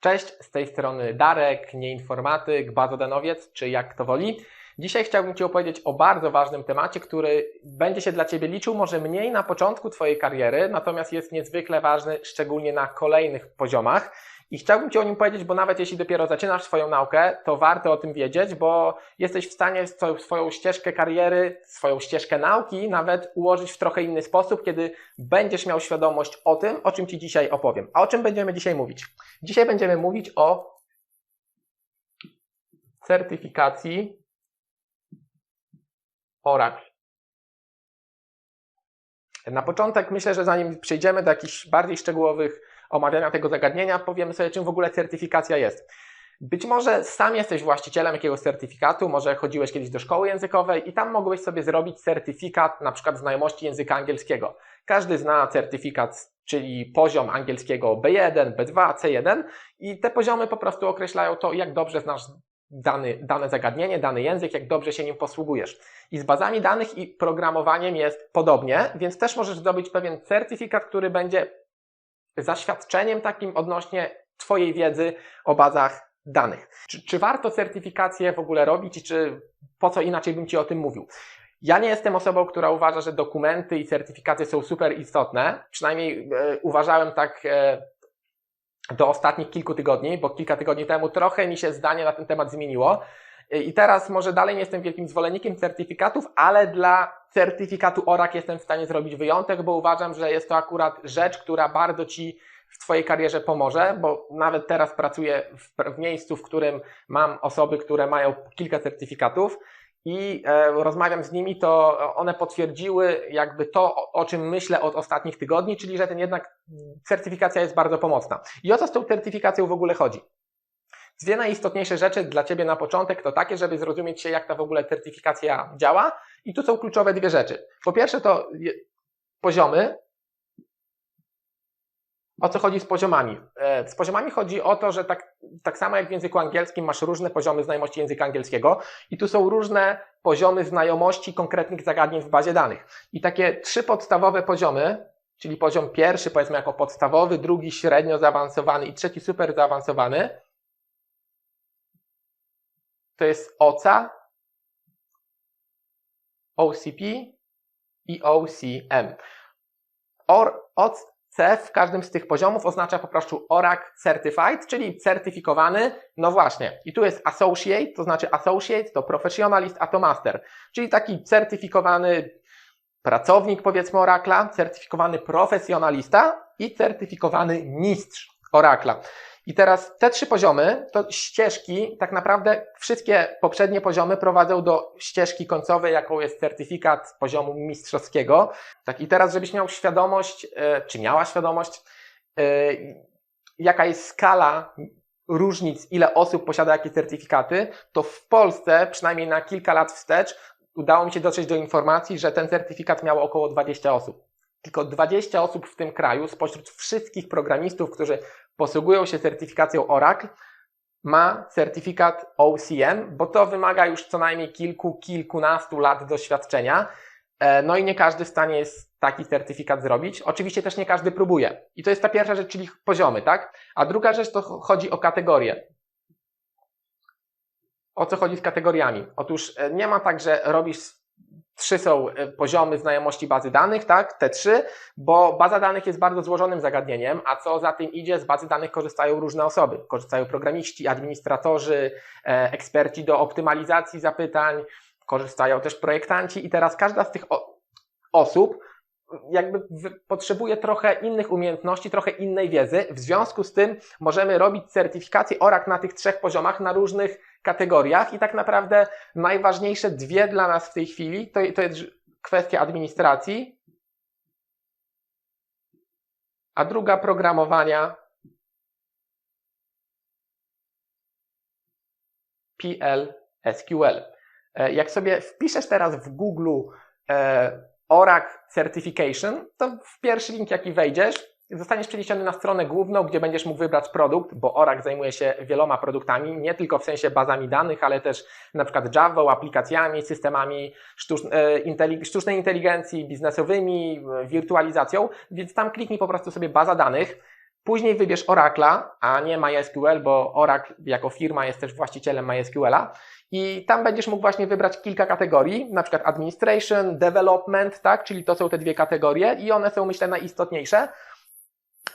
Cześć, z tej strony Darek, nieinformatyk, bazodanowiec, czy jak to woli. Dzisiaj chciałbym Ci opowiedzieć o bardzo ważnym temacie, który będzie się dla Ciebie liczył może mniej na początku Twojej kariery, natomiast jest niezwykle ważny, szczególnie na kolejnych poziomach. I chciałbym Ci o nim powiedzieć, bo nawet jeśli dopiero zaczynasz swoją naukę, to warto o tym wiedzieć, bo jesteś w stanie swoją ścieżkę kariery, swoją ścieżkę nauki nawet ułożyć w trochę inny sposób, kiedy będziesz miał świadomość o tym, o czym Ci dzisiaj opowiem. A o czym będziemy dzisiaj mówić? Dzisiaj będziemy mówić o certyfikacji Oracle. Na początek myślę, że zanim przejdziemy do jakichś bardziej szczegółowych omawiania tego zagadnienia, powiemy sobie, czym w ogóle certyfikacja jest. Być może sam jesteś właścicielem jakiegoś certyfikatu, może chodziłeś kiedyś do szkoły językowej i tam mogłeś sobie zrobić certyfikat na przykład znajomości języka angielskiego. Każdy zna certyfikat, czyli poziom angielskiego B1, B2, C1 i te poziomy po prostu określają to, jak dobrze znasz dany, dane zagadnienie, dany język, jak dobrze się nim posługujesz. I z bazami danych i programowaniem jest podobnie, więc też możesz zdobyć pewien certyfikat, który będzie zaświadczeniem takim odnośnie Twojej wiedzy o bazach danych. Czy, czy warto certyfikację w ogóle robić czy po co inaczej bym Ci o tym mówił? Ja nie jestem osobą, która uważa, że dokumenty i certyfikaty są super istotne. Przynajmniej e, uważałem tak e, do ostatnich kilku tygodni, bo kilka tygodni temu trochę mi się zdanie na ten temat zmieniło. I teraz może dalej nie jestem wielkim zwolennikiem certyfikatów, ale dla certyfikatu ORAK jestem w stanie zrobić wyjątek, bo uważam, że jest to akurat rzecz, która bardzo Ci w Twojej karierze pomoże, bo nawet teraz pracuję w, w miejscu, w którym mam osoby, które mają kilka certyfikatów i e, rozmawiam z nimi, to one potwierdziły jakby to, o czym myślę od ostatnich tygodni, czyli że ten jednak certyfikacja jest bardzo pomocna. I o co z tą certyfikacją w ogóle chodzi? Dwie najistotniejsze rzeczy dla Ciebie na początek to takie, żeby zrozumieć się, jak ta w ogóle certyfikacja działa. I tu są kluczowe dwie rzeczy. Po pierwsze to poziomy. O co chodzi z poziomami? E, z poziomami chodzi o to, że tak, tak samo jak w języku angielskim masz różne poziomy znajomości języka angielskiego i tu są różne poziomy znajomości konkretnych zagadnień w bazie danych. I takie trzy podstawowe poziomy, czyli poziom pierwszy powiedzmy jako podstawowy, drugi średnio zaawansowany i trzeci super zaawansowany, to jest OCA, OCP i OCM. Or, OC w każdym z tych poziomów oznacza po prostu Oracle Certified, czyli certyfikowany. No właśnie, i tu jest Associate, to znaczy Associate to Professionalist, a to Master, czyli taki certyfikowany pracownik powiedzmy Oracla, certyfikowany profesjonalista i certyfikowany mistrz Oracla. I teraz te trzy poziomy, to ścieżki, tak naprawdę wszystkie poprzednie poziomy prowadzą do ścieżki końcowej, jaką jest certyfikat poziomu mistrzowskiego. Tak, i teraz, żebyś miał świadomość, e, czy miała świadomość, e, jaka jest skala różnic, ile osób posiada jakie certyfikaty, to w Polsce, przynajmniej na kilka lat wstecz, udało mi się dotrzeć do informacji, że ten certyfikat miało około 20 osób. Tylko 20 osób w tym kraju, spośród wszystkich programistów, którzy posługują się certyfikacją Oracle, ma certyfikat OCM, bo to wymaga już co najmniej kilku, kilkunastu lat doświadczenia. E, no i nie każdy w stanie jest taki certyfikat zrobić. Oczywiście też nie każdy próbuje. I to jest ta pierwsza rzecz, czyli poziomy, tak? A druga rzecz to chodzi o kategorie. O co chodzi z kategoriami? Otóż e, nie ma tak, że robisz Trzy są e, poziomy znajomości bazy danych, tak? Te trzy, bo baza danych jest bardzo złożonym zagadnieniem, a co za tym idzie, z bazy danych korzystają różne osoby. Korzystają programiści, administratorzy, e, eksperci do optymalizacji zapytań, korzystają też projektanci i teraz każda z tych osób jakby potrzebuje trochę innych umiejętności, trochę innej wiedzy. W związku z tym możemy robić certyfikację ORAK na tych trzech poziomach, na różnych kategoriach i tak naprawdę najważniejsze dwie dla nas w tej chwili to, to jest kwestia administracji, a druga programowania PL SQL. E, jak sobie wpiszesz teraz w Google e, Oracle Certification, to w pierwszy link jaki wejdziesz, zostaniesz przeniesiony na stronę główną, gdzie będziesz mógł wybrać produkt, bo Oracle zajmuje się wieloma produktami, nie tylko w sensie bazami danych, ale też na przykład Java, aplikacjami, systemami e, sztucznej inteligencji, biznesowymi, wirtualizacją, więc tam kliknij po prostu sobie baza danych, Później wybierz Oracle'a, a nie MySQL, bo Oracle jako firma jest też właścicielem MySQL'a. I tam będziesz mógł właśnie wybrać kilka kategorii, na przykład administration, development, tak, czyli to są te dwie kategorie i one są myślę najistotniejsze.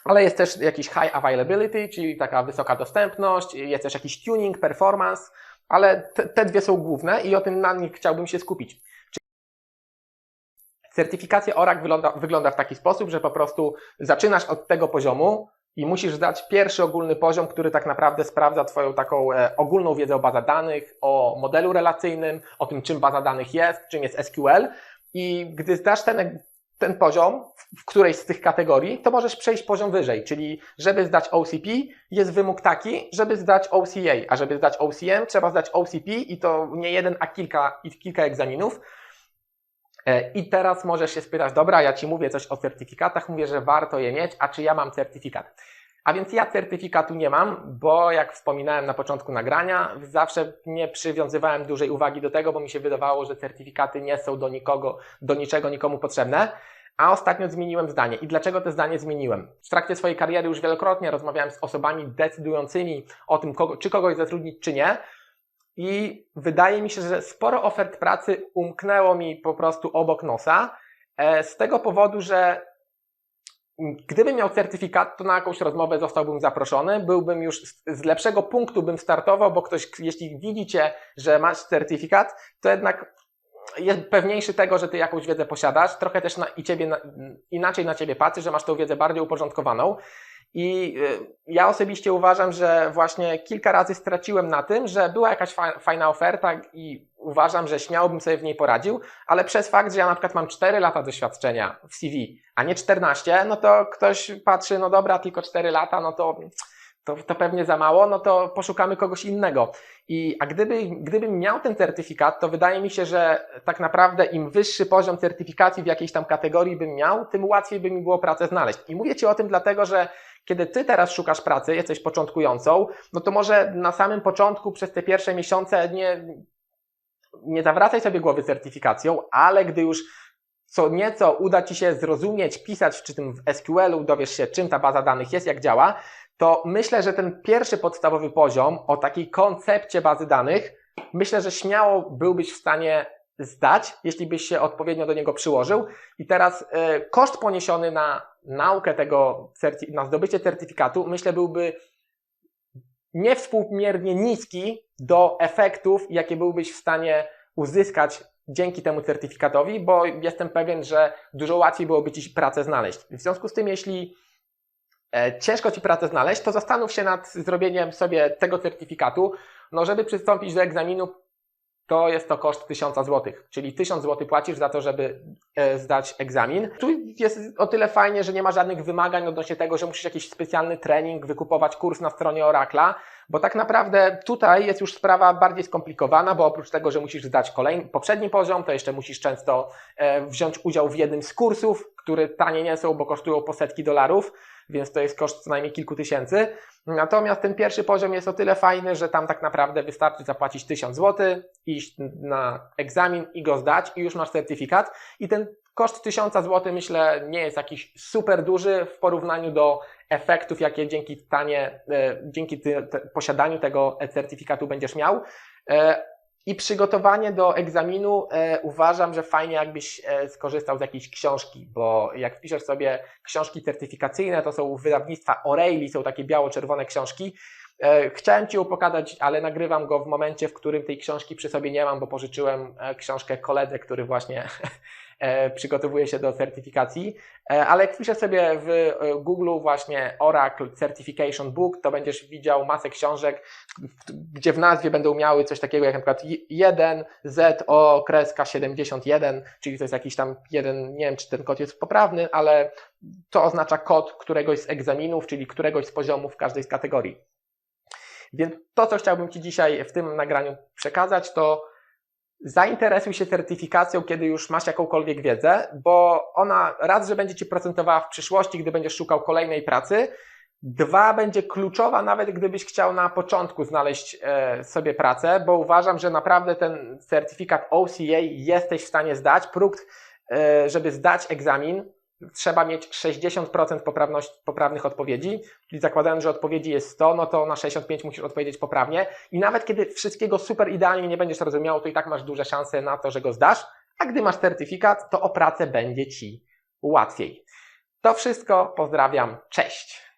Ale jest też jakiś high availability, czyli taka wysoka dostępność, jest też jakiś tuning, performance, ale te, te dwie są główne i o tym na nich chciałbym się skupić. Certyfikacja ORAC wygląda, wygląda w taki sposób, że po prostu zaczynasz od tego poziomu i musisz zdać pierwszy ogólny poziom, który tak naprawdę sprawdza Twoją taką e, ogólną wiedzę o bazach danych, o modelu relacyjnym, o tym, czym baza danych jest, czym jest SQL. I gdy zdasz ten, ten poziom w którejś z tych kategorii, to możesz przejść poziom wyżej, czyli żeby zdać OCP jest wymóg taki, żeby zdać OCA, a żeby zdać OCM trzeba zdać OCP i to nie jeden, a kilka, i kilka egzaminów. E, I teraz możesz się spytać, dobra, ja Ci mówię coś o certyfikatach, mówię, że warto je mieć, a czy ja mam certyfikat? A więc ja certyfikatu nie mam, bo jak wspominałem na początku nagrania, zawsze nie przywiązywałem dużej uwagi do tego, bo mi się wydawało, że certyfikaty nie są do nikogo, do niczego nikomu potrzebne. A ostatnio zmieniłem zdanie. I dlaczego to zdanie zmieniłem? W trakcie swojej kariery już wielokrotnie rozmawiałem z osobami decydującymi o tym, kogo, czy kogoś zatrudnić, czy nie. I wydaje mi się, że sporo ofert pracy umknęło mi po prostu obok nosa. e, Z tego powodu, że gdybym miał certyfikat, to na jakąś rozmowę zostałbym zaproszony, byłbym już z- lepszego punktu bym startował, bo ktoś, jeśli widzicie, że masz certyfikat, to jednak jest pewniejszy tego, że ty jakąś wiedzę posiadasz, trochę też na, i ciebie na, inaczej na ciebie patrzy, że masz tą wiedzę bardziej uporządkowaną. I y, ja osobiście uważam, że właśnie kilka razy straciłem na tym, że była jakaś fa- fajna oferta i uważam, że śmiało bym sobie w niej poradził, ale przez fakt, że ja na przykład mam 4 lata doświadczenia w CV, a nie 14, no to ktoś patrzy, no dobra, tylko 4 lata, no to to, to pewnie za mało, no to poszukamy kogoś innego. I, a gdyby, gdybym miał ten certyfikat, to wydaje mi się, że tak naprawdę im wyższy poziom certyfikacji w jakiejś tam kategorii bym miał, tym łatwiej by mi było pracę znaleźć. I mówię Ci o tym dlatego, że kiedy Ty teraz szukasz pracy, jesteś początkującą, no to może na samym początku przez te pierwsze miesiące nie, nie zawracaj sobie głowy certyfikacją, ale gdy już co nieco uda Ci się zrozumieć, pisać czy tym w SQL-u, dowiesz się czym ta baza danych jest, jak działa, to myślę, że ten pierwszy podstawowy poziom o takiej koncepcie bazy danych, myślę, że śmiało byłbyś w stanie zdać, jeśli byś się odpowiednio do niego przyłożył. I teraz e, koszt poniesiony na naukę tego, na zdobycie certyfikatu, myślę, byłby niewspółmiernie niski do efektów, jakie byłbyś w stanie uzyskać dzięki temu certyfikatowi, bo jestem pewien, że dużo łatwiej byłoby Ci pracę znaleźć. W związku z tym, jeśli e, ciężko Ci pracę znaleźć, to zastanów się nad zrobieniem sobie tego certyfikatu. No, żeby przystąpić do egzaminu, to jest to koszt 1000 zł, czyli 1000 zł płacisz za to, żeby e, zdać egzamin. Tu jest o tyle fajnie, że nie ma żadnych wymagań odnośnie tego, że musisz jakiś specjalny trening, wykupować kurs na stronie Oracla, bo tak naprawdę tutaj jest już sprawa bardziej skomplikowana, bo oprócz tego, że musisz zdać kolejny, poprzedni poziom, to jeszcze musisz często e, wziąć udział w jednym z kursów, które tanie nie są, bo kosztują po setki dolarów, więc to jest koszt co najmniej kilku tysięcy. Natomiast ten pierwszy poziom jest o tyle fajny, że tam tak naprawdę wystarczy zapłacić 1000 zł, iść na egzamin i go zdać i już masz certyfikat. I ten koszt 1000 zł myślę nie jest jakiś super duży w porównaniu do efektów, jakie dzięki tanie, e, dzięki ty, posiadaniu tego certyfikatu będziesz miał. I przygotowanie do egzaminu e, uważam, że fajnie jakbyś e, skorzystał z jakiejś książki, bo jak wpiszesz sobie książki certyfikacyjne, to są wydawnictwa O'Reilly, są takie biało-czerwone książki. E, Chciałem Ci pokazać, ale nagrywam go w momencie, w którym tej książki przy sobie nie mam, bo pożyczyłem e, książkę koledze, który właśnie e, przygotowuje się do certyfikacji. E, Ale jak wpiszę sobie w e, Google właśnie Oracle Certification Book, to będziesz widział masę książek, gdzie w nazwie będą miały coś takiego jak na przykład 1 ZO kreska 71, czyli to jest jakiś tam jeden, nie wiem czy ten kod jest poprawny, ale to oznacza kod któregoś z egzaminów, czyli któregoś z poziomów każdej z kategorii. Więc to, co chciałbym Ci dzisiaj w tym nagraniu przekazać, to zainteresuj się certyfikacją, kiedy już masz jakąkolwiek wiedzę, bo ona raz, że będzie Ci procentowała w przyszłości, gdy będziesz szukał kolejnej pracy, dwa, będzie kluczowa nawet gdybyś chciał na początku znaleźć e, sobie pracę, bo uważam, że naprawdę ten certyfikat OCA jesteś w stanie zdać. Próg, e, żeby zdać egzamin, trzeba mieć 60% poprawność, poprawnych odpowiedzi, czyli zakładając, że odpowiedzi jest 100, no to na 65 musisz odpowiedzieć poprawnie. I nawet kiedy wszystkiego super idealnie nie będziesz rozumiał, to i tak masz duże szanse na to, że go zdasz, a gdy masz certyfikat, to o pracę będzie Ci łatwiej. To wszystko, pozdrawiam, cześć!